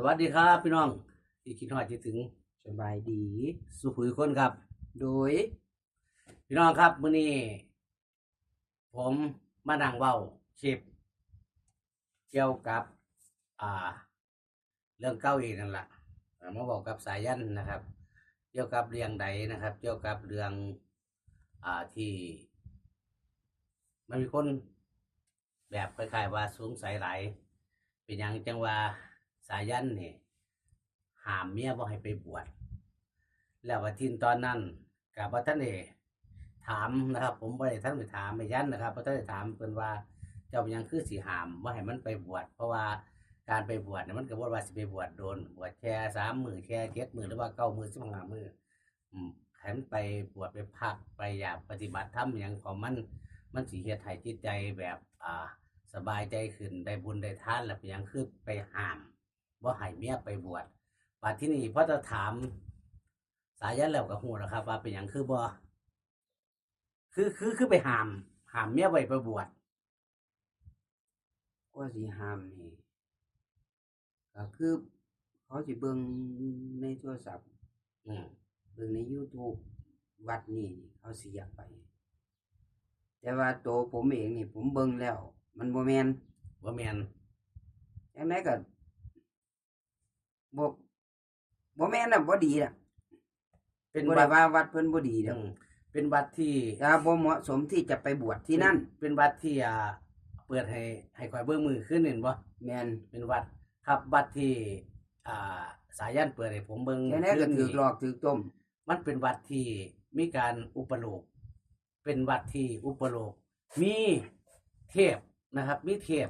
สวัสดีครับพี่น้องที่คิดฮอดคิดถึงสบายดี สุขุยคนครับ โดย พี่น้องครับมื้อนี้ผมมานั่งเว้าคลิปเกี่ยวกับ อ่า เรื่องเก้าอีกนั่นแหละมาบอกกับสายันนะครับ เกี่ยวกับเรื่องใดนะครับ เกี่ยวกับเรื่องอ่าที่ มันมีคนแบบคล้ายๆว่าสงสัยหลายเป็นอย่างจังว่า สายันเนี่ยห้ามเมียบ่ให้ไปบวชแล้วว่าทินตอนนั้นกับว่าท่านเอถามนะครับ ผมบ่ได้ท่านไปถามไปยันนะครับพระท่านได้ถามเพิ่นว่าเจ้าเป็นหยังคือสีหามว่าให้มันไปบวชเพราะว่าการไปบวชเนี่ยมันก็บ่ว่าสิไปบวชโดนบวชแค่สามมือแค่เจ็ดมือหรือว่าเก้ามือสิบห้ามืออืมขันไปบวชไปพักไปอยากปฏิบัติธรรมอย่างของมันมันสิเฮ็ดให้จิตใจแบบอ่าสบายใจขึ้นได้บุญได้ทานแล้วเป็นหยังคือไปห้าม ว่าให้เมียไปบวชบัดที่นี่พอจะถามสายันแล้วก็ฮู้แล้วครับ ว่าเป็นหยังคือบ่คือคือคือไปห้ามห้ามเมียไว้ไปบวชก็สิห้ามนี่ก็คือเขาสิเบิ่งในโทรศัพท์อืมเบิ่งใน YouTube วัดนี่นี่เขาสิอยากไป แต่ว่าตัวผมเองนี่ ผมเบิ่งแล้ว มันบ่แม่นว่าแมนจังไดก็ บ่บ่แม่นน่ะบ่ดีน่ะเป็นบ่วัได้ดว่าวัดเพิ่นบ่ดีอืดอกมเป็นวัดที่ ถ้าบ่เหมาะสมที่จะไปบวชที่นั่น เป็นวัดที่อ่าเปิดให้ให้คอยเบิ่งมือขึ้นเห็นบ่แม่นเป็นวัดครับวัดที่อ่าสายันเปิดให้ผมเบิ่งจังไดก็คืนถูนี้กหลอกถูกต้ม มันเป็นวัดที่มีการอุปโลกเป็นวัดที่อุปโลกมีเทพนะครับ มีเทพ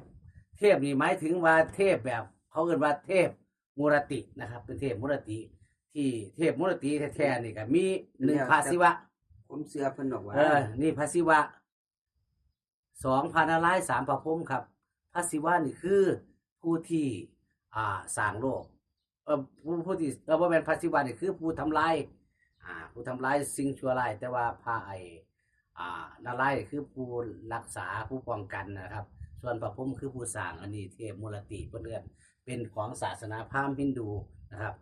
เทพนี่หมายถึงว่าเทพแบบ เขาเรียกว่าเทพ มุรตินะครับ เป็นเทพมุรติ ที่เทพมุรติแท้ๆนี่ก็มีหนึ่งพระศิวะ ผมเชื่อเพิ่นบอกว่าเออ นี่พระศิวะสองพันนารายณ์สามพระพรหมครับพระศิวะนี่คือผู้ที่อ่าสร้างโลกเออผู้ผู้ที่เออว่าเป็นพระศิวะนี่คือผู้ทำลายอ่า ผู้ทำลายสิ่งชั่วร้ายแต่ว่าพระไออ่านารายณ์คือผู้รักษาผู้ป้องกันนะครับ ส่วนพระพรหมคือผู้สร้างอันนี้เทพมูลติเพื่อนเป็นของศาสนาพราหมณ์ฮินดูนะครับ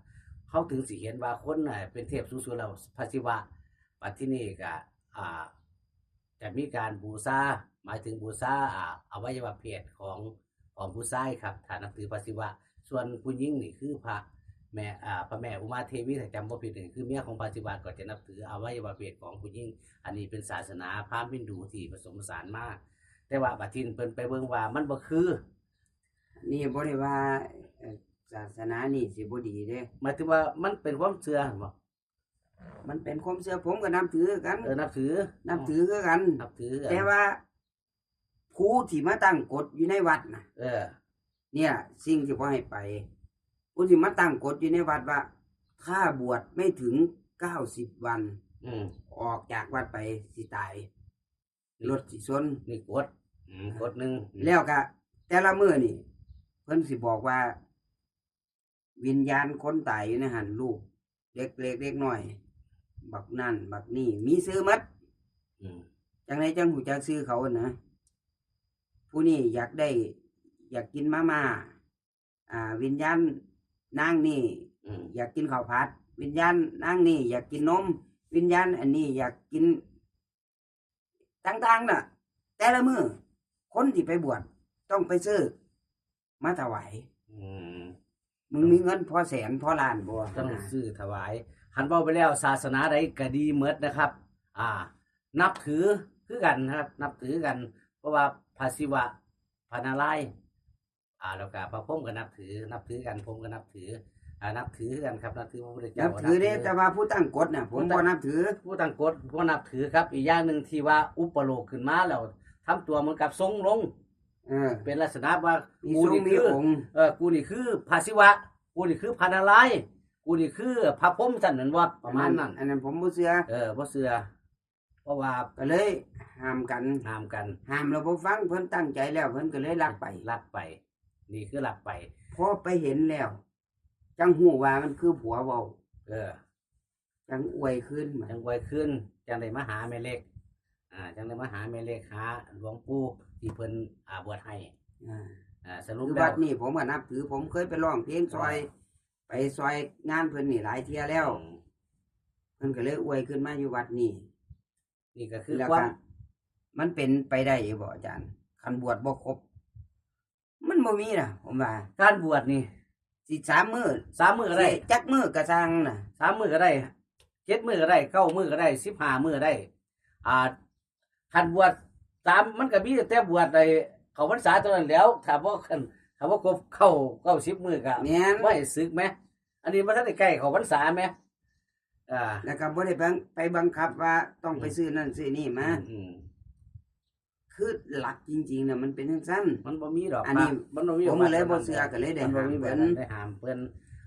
เขาถึงสิเห็นว่าคนน่ะเป็นเทพสูงสุดแล้วพระศิวะปัจที่นี่ก็อ่าจะมีการบูชาหมายถึงบูชาอ่าอวัยวะเพศของของผู้ชายครับฐานนับถือพระศิวะ ส่วนผู้หญิงนี่คือพระแม่อ่าพระแม่อุมาเทวีถ้าจำบ่ผิดนี่คือเมียของพระศิวะก็จะนับถืออวัยวะเพศของผู้หญิง อันนี้เป็นศาสนาพราหมณ์ฮินดูที่ผสมผสานมาก แต่ว่าบัดทินเพิ่นไปเบิ่งว่ามันบ่คือ นี่บ่ได้ว่าเอ่อศาสนานี่สิบ่ดีเด้หมายถึงว่ามันเป็นความเชื่อบ่มันเป็นความเชื่อผมก็นับถือกันเออนับถือนับถือคือกัน นับถือกันแต่ว่า ผู้ที่มาตั้งกฎอยู่ในวัดน่ะ เออ เนี่ย สิ่งที่บ่ให้ไปผู้ที่มาตั้งกฎอยู่ในวัดว่า ถ้าบวชไม่ถึงเก้าสิบวัน อืมออกจากวัดไปสิตาย รถสิชนนี่กฎอืมกฎหนึงแล้วก็แต่ละมื้อนี่ เพิ่นสิบอกว่า วิญญาณคนตายอยู่ในหันลูกเล็กเล็กเล็กน้อย บักนั่นบักนี่มีซื้อหมัดอืมจังไรจังหูจักซื้อเขานะผู้นี้อยากได้ อยากกินมาม่าอ่า วิญญาณนางนี่ อืมอยากกินข้าวผัด วิญญาณนางนี่ อยากกินนม วิญญาณอันนี้อยากกิน ต่างๆน่ะ แต่ละมือคนที่ไปบวชต้องไปซื้อ มาถวายอืมมึงมีเงินพอแสนพอล้านบ่ต้องซื้อถวายหันเบาไปแล้วศาสนาใดก็ดีเมดนะครับ อ่า นับถือคือกันนะครับ นับถือกัน เพราะว่าพระศิวะพระนารายณ์อ่าแล้วก็พระพรหมก็นับถือ นับถือกันผมก็นับถือ อ่านับถือกันครับนับถือพระพุทธเจ้านับถือเด้แต่ว่าผู้ตั้งกฎน่ะผมบ่นับถือ ผู้ตั้งกฎผู้นับถือครับ อีกอย่างหนึ่งที่ว่าอุปโลกขึ้นมาแล้วทำตัวเหมือนกับทรงลงเออเป็นลักษณะว่ามีกูทรงนี่มีคือองค์เออกูนี่คือพระศิวะ กูนี่คือพระนารายณ์กูนี่คือพระพรหมสันนันว่าประมาณนั้นอันนั้นผมบ่เชื่อเออบ่เสือเพราะว่าก็เลยห้ามกันห้ามกันห้ามเราบ่ฟังเพิ่นตั้งใจแล้วเพิ่นก็เลยลักไปลักไป นี่คือลักไปพอไปเห็นแล้ว จังหูว่ามันคือผัวเว้าเออ จังอวยขึ้นมาจังไวขึ้น จังได้มาหาแม่เล็ก อ่า จังได้มาหาแม่เล็กหาหลวงปู่ที่เพิ่นอ่าบวชให้อ่าอ่าสรุปคือแล้วัวดนี่ผมก็นับถือผมเคยไปร้องเพลงซอย ไปซอยงานเพิ่นนี่หลายเที่ยแล้ว เพิ่นก็เลยอวยขึ้นมาอยู่วัดนี่นี่ก็คือแล้วควาก็มมันเป็นไปได้อยู่บ่อาจารย์คันบวชบ่ครบ มันบ่มีนะผมว่า การบวชนี่ สิสามมื้อสามมือก็ได้สิจักมื้อกระซังน่ะ สามมือก็ได้เจ็ดมือก็ได้เก้ามือก็ได้สิบห้ามือได้ อ่าคันบวชสามมันก็มีแต่บวชในเขาพรรษาตัวนั้นแล้วถามว่าคันถามว่าครบเข้าเข้าสิบมือก็แม่นไม่ซึกไหมอันนี้มันทันได้ใกล้เขาพรรษาไหมอ่าแล้วก็บ่ได้บังไปบังคับว่าต้องไปซื้อนั่นซื้อนี่มาอืม คือหลักจริงๆน่ะมันเป็นจังซั่นมันบ่มีดอกอันนี้ มันบ่มีผมก็เลยบ่เชื่อก็เลยได้มันบ่หามมีเพิ่แบบนได้หามเพิ่น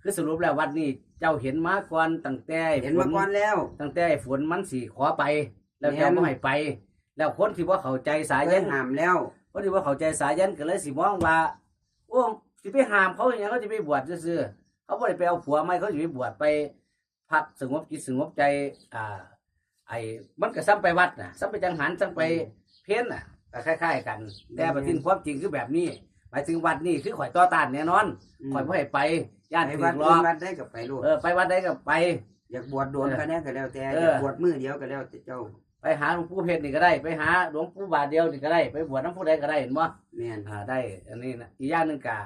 คือสรุปแล้ววัดนี้เจ้าเห็นมาก่อนตั้งแต่เห็นมาก่อนแล้ว ตั้งแต่ฝนมันสิขอไป แล้วแม่น เจ้าบ่ให้ไป แล้วคนที่ว่าเข้าใจสายเคยัยน หามแล้ว คนที่ว่าเข้าใจสายยันก็เลยสิมองว่าโอ้สิไปห้ามเขาอย่างเงี้ยเขาจะไปบวชซื่อๆเขาบ่ได้ไปเอาผัวไม่เขาจะไปบวชไป พักสงบจิตสงบใจ อ่า ไอ้มันก็ซ้ำไปวัดน่ะซ้ำไปจังหันซ้ำไปเพ้นน่ะ ก็คล้ายๆ กัน แต่ปฏิทินความจริงคือแบบนี้ หมายถึงวัดนี่คือข่อยต่อต้านแน่นอนข่อยบ่ให้ไปย่านไปถืวัดอล้อื่อนวัดได้ก็ไปโลดเออไปวัดใดก็ไป อยากบวชโดนก็แน่ก็แล้วแต่เออ อยากบวชมือเดียวก็แล้วแต่เจ้าไปหาหลวงปู่เพชรนี่ก็ได้ ไปหาหลวงปู่บาทเดียวนี่ก็ได้ ไปบวชน้ำผู้ใดก็ได้เห็นบ่ แม่นอ่าได้ อันนี้นะอีกอย่างหนึงกะ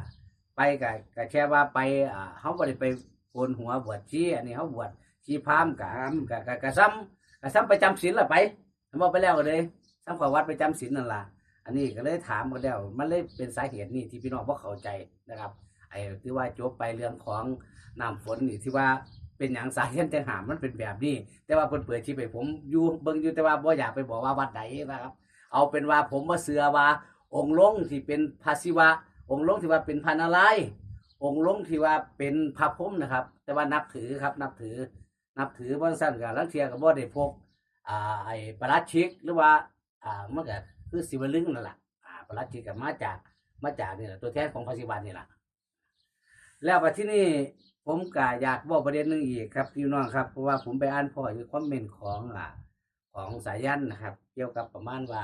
ไปกะกะแค่ว่าไปอ่าเขาบ่ได้ไปโกนหัวบวชชีอันนี้เขาบวชชีพราหมณ์กะกะกะกะซ้ำกะซ้ำไปจำศีลละไปบ่ไปแล้วก็เลย ซ้ำเขอวัดไปจำศีลนั่นล่ะอันนี้ก็เลยถามกันแล้วมันเลยเป็นสาเหตุนี่ที่พี่น้องบ่เข้าใจนะครับ ไอ้ที่ว่าจบไปเรื่องของน้ำฝนนี่ที่ว่าเป็นอย่างสาเหตุแต่หามันเป็นแบบนี้ แต่ว่าเพิ่นเปิดชีพให้ผมอยู่เบิ่งอยู่แต่ว่าบ่อยากไปบอกว่าวัดใดนะครับ เอาเป็นว่าผมมาเสือว่า องค์ลงที่เป็นพระศิวะ องค์ลงที่ว่าเป็นพระนารายองค์ลงที่ว่าเป็นพระพรหมนะครับ แต่ว่านับถือครับนับถือ นับถือบ่สั้นกับลังเทียกับบ่ได้พกอ่าไอ้ประลัดชิกหรือว่า อ่ามันก็คือศิวลึงนั่นแหละอ่าประหลัดชิกกับมาจากมาจากนี่แหละตัวแทนของพระศิวะนี่แหละแล้วมาที่นี่ผมก็อยากบอกประเด็นหนึงอีกครับพี่น้องครับเพราะว่าผมไปอ่านพ่ออยู่คอมเมนต์ของอ่าของสายันนะครับ เกี่ยวกับประมาณว่า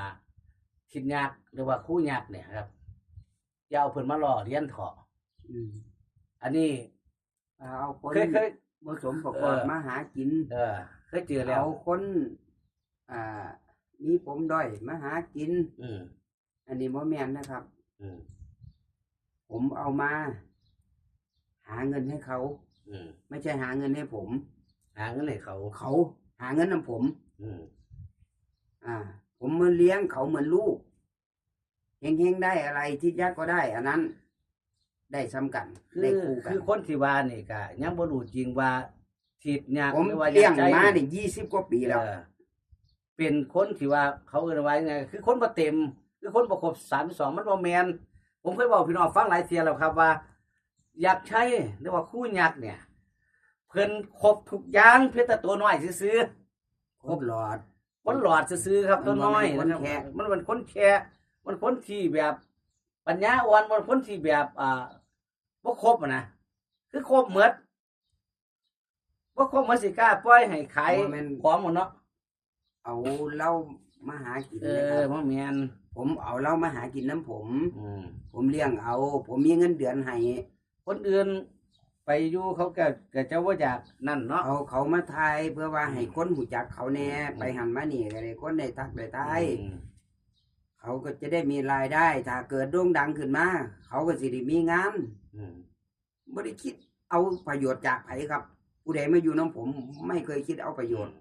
คิดยากหรือว่าคู่ยากเนี่ยครับอย่าเอาเพิ่นมาล่อเลี้ยนเถาะอืมอันนี้เอาคนเคยเคยผสมประกอบเออมาหากิน เออเคยเจอแล้วเอาคน อ่า มีผมด้อยมาหากินอืมอันนี้บ่แม่นนะครับอืมผมเอามา หาเงินให้เขาอืมไม่ใช่หาเงินให้ผม หาเงินให้เขา เขาหาเงินนำผมอืมอ่า ผมมาเลี้ยงเขาเหมือนลูกเฮงๆได้อะไรที่ยากก็ได้อันนั้น ได้ซ้ำกันคือได้คู่กัน คือคนที่ว่านี่ก็ยังบ่รู้จริงว่าทิดยากผมหรือว่าเลี้ยงใจมาเนี่ยยี่สิบกว่าปีแล้ว เออ เป็นคนที่ว่าเขาเอ่นว่าไงคือคนบ่เต็ม คือคนบ่ครบ32มันบ่แม่นผมเคยบอกพี่น้องฟังหลายเที่ยแล้วครับว่า อยากใช้หรือว่าคู่ยักษ์เนี่ย เพิ่นครบทุกอย่างเพียงแต่ตัวน้อยซื่อๆครบหลอดคนหลอดซื้อๆครับมัตัวนน้อยบ่แม่นคนนะครับแคะมันเป็นคนแค่มันคนที่แบบปัญญาอ่อนมันคนที่แบบอ่าบ่ครบอะนะคือครบเหมือดบ่ครบเหมือนสิกล้าปล่อยให้ขายบ่แม่นของหมดเนาะ เอาเหล้ามาหากินเอนะคอรับบ่แม่นผมเอาเหล้ามาหากินน้ำผม อืมผมเลี้ยงเอา ผมมีเงินเดือนให้คนอื่นไปอยู่เขาก็ก็จะว่าอยากนั่นเนาะเอาเขามาทายเพื่อว่าให้คนหูจักเขาแน่อืมไปหันมานี่ก็ได้คนได้ทักได้ทายอืมเขาก็จะได้มีรายได้ ถ้าเกิดโด่งดังขึ้นมาเขาก็สิได้มีงานอืมไม่ได้คิดเอาประโยชน์จากไผครับ ผู้ใดมาอยู่น้องผม ไม่เคยคิดเอาประโยชน์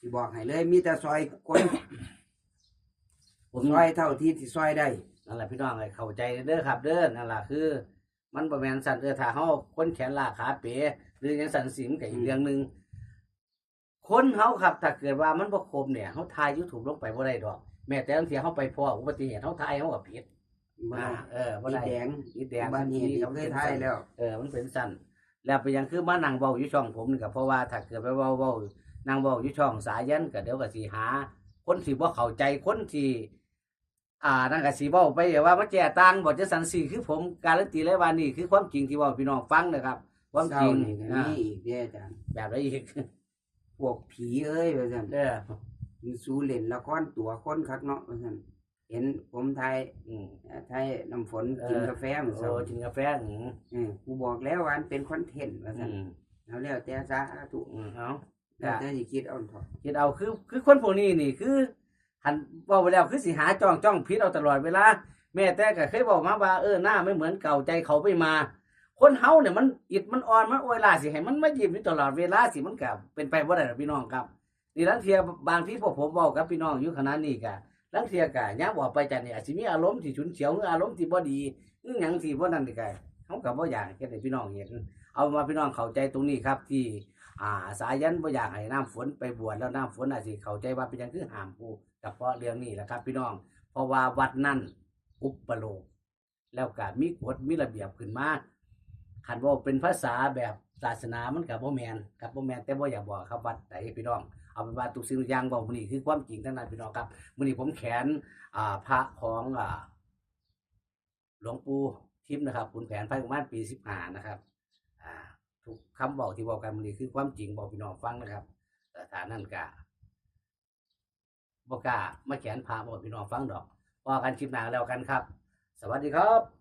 ที่บอกให้เลย มีแต่ซอยคนผมซอยเท่าที่ที่ซอยได้นั่นแหละพี่น้องให้เข้าใจเด้อครับ เด้อนั่นแหละคือ มันประมาณสั่นเออถ้าเฮาคนแขนลาขาเป๋หรือหยังสั่นสิมกับอีกเรื่องหนึ่งคนเฮาครับถ้าเกิดว่ามันบ่คมเนี่ยเฮาทาย YouTube ลงไปบ่ได้ดอก แม้แต่บางทีเฮาไปพออุบัติเหตุเฮาทายเฮาก็ผิดบ่อ่าได้เออบ่อีได้แดงอีแดงบ้านนี้ทัเคทียทายแล้ว เออมันเป็นสั่นแล้วไปยังคือมานั่งเว้าอยู่ช่องผมนี่ก็เพราะว่าถ้าเกิดไปเว้าเว้า นั่งเว้าอยู่ช่องสายันก็เดี๋ยวก็สิหา คนที่บ่เข้าใจคนที่อ่านั่นก็สิเว้าไปว่ามันแก่ต่างบ่จะสันสีคือผมการันตีเลยว่านี่คือความจริงที่เว้าพี่น้องฟังนะครับ ความจริงเศนี่ก็อ่ามีอีกเด้ออาจารย์แบบไรอีกพวกผีเอ้ยว่าซั่นเออมีสู้เล่นละครตัวคนคักเนาะว่าซั่นเห็นผมไทยอืมไทยน้ำฝนกินกาแฟมื้อโอ้เช้ากินกาแฟอืมเออกูบอกแล้วว่ามันเป็นคอนเทนต์ว่าอืซั่นมเอาแล้วแต่สาธุอืมเอา แล้วแต่สิคิดเอาเถอะคิดเอาคือ คือคนพวกนี้นี่คือหันเว่าไปแล้วคือสิหาจ้องจ้องพิษเอาตลอดเวลาแม่แต่ก็เคยบอกมาว่าเออหน้าไม่เหมือนเก่าใจเขาไปมา คนเฮาเนี่ยมันอิดมันอ่อนมันโอยลาสิให้มันมายิ้มอยู่ตลอดเวลาสิมันก็เป็นไปบ่ได้หรอกพี่น้องครับนี่ลังเทียบางที่พวกผมบอกกับพี่น้องอยู่ขนาดนี้ก็ลังเทียก็ยามบอกไปจันนี่อาจสิมีอารมณ์ที่ฉุนเฉียวหรืออารมณ์ที่บ่ดีหรือหยังที่บ่นั่นนี่ก็เฮาก็บ่อยากให้ให้พี่น้องเห็นเอามาพี่น้องเข้าใจตรงนี้ครับที่ อ่าสายันบ่อยากให้น้ำฝนไปบวชแล้วน้ำฝนอาจสิเข้าใจว่าเป็นหยังคือห้ามผู้กับเพราะเรื่องนี้แหละครับ พี่น้อง เพราะว่าวัดนั่นอุปโลกแล้วก็มีกฎมีระเบียบขึ้นมาคันว่าเป็นภาษาแบบศาสนามันกับบ่แมนกับบ่แมนแต่บ่อยากบอกครับวัดไหนพี่น้องเอาเป็นว่าทุกสิ่งทุกอย่างบอกมื้อนี้คือความจริงทั้งนั้นพี่น้องครับมื้อนี้ผมแขนอ่าพระของอ่าหลวงปู่ทิพย์นะครับขุนแผนไฟกุมารปี15นะครับ อ่า ทุกคำบอกที่บอกกันมันนี่คือความจริงบอกพี่น้องฟังนะครับแต่ฐานนั่นกะบ่กกามาแขนพาบอกพี่น้องฟังดอกว่ากันคลิปหนาแล้วกันครับ สวัสดีครับ